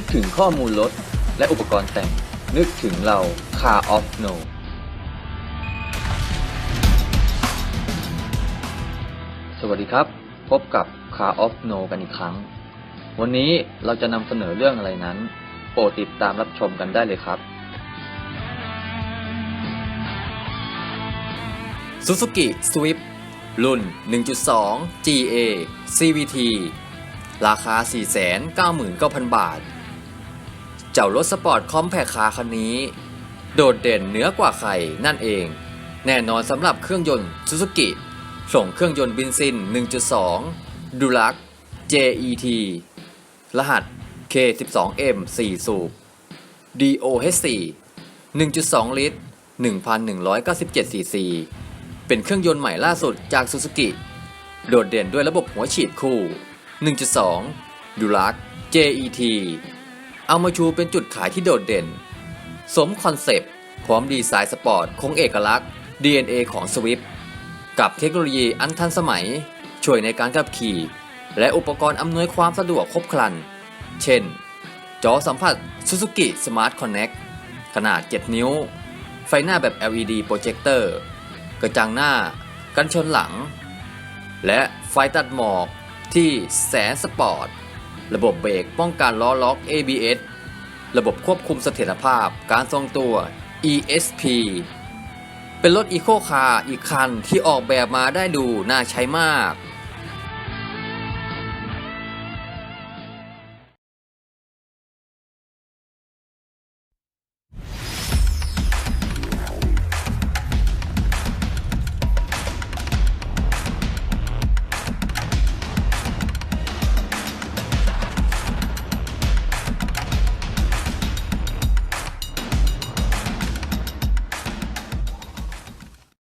นึกถึงข้อมูลรถและอุปกรณ์แต่ง นึกถึงเรา Car of No สวัสดีครับ พบกับ Car of No กันอีกครั้ง วันนี้เราจะนำเสนอเรื่องอะไรนั้น โปรดติดตามรับชมกันได้เลยครับ Suzuki Swift รุ่น 1.2 GA CVT ราคา 499,000 บาท จ้ารถสปอร์ตคอมแพคคาคันนี้ โดดเด่นเหนือกว่าใครนั่นเอง แน่นอนสำหรับเครื่องยนต์ Suzuki ส่งเครื่องยนต์บินซิน 1.2 ดูลัก JET รหัส K12M 4 สูบ DOHC 1.2 ลิตร 1,197ซีซีเป็นเครื่องยนต์ใหม่ล่าสุดจาก Suzuki โดดเด่นด้วยระบบหัวฉีดคู่ 1.2 d u l a c JET เอามาชูเป็นจุดขายที่โดดเด่น สมคอนเซปต์พร้อมดีไซน์สปอร์ตคงเอกลักษณ์ DNA ของ Swift กับเทคโนโลยีอันทันสมัย ช่วยในการขับขี่ และอุปกรณ์อำนวยความสะดวกครบครัน เช่น จอสัมผัส Suzuki Smart Connect ขนาด 7 นิ้ว ไฟหน้าแบบ LED โปรเจคเตอร์กระจังหน้า กันชนหลัง และไฟตัดหมอกที่แสนสปอร์ต ระบบเบรกป้องกันล้อล็อก ABS ระบบควบคุมเสถียรภาพ การทรงตัว ESP เป็นรถอีโคคาร์อีกคันที่ออกแบบมาได้ดูน่าใช้มาก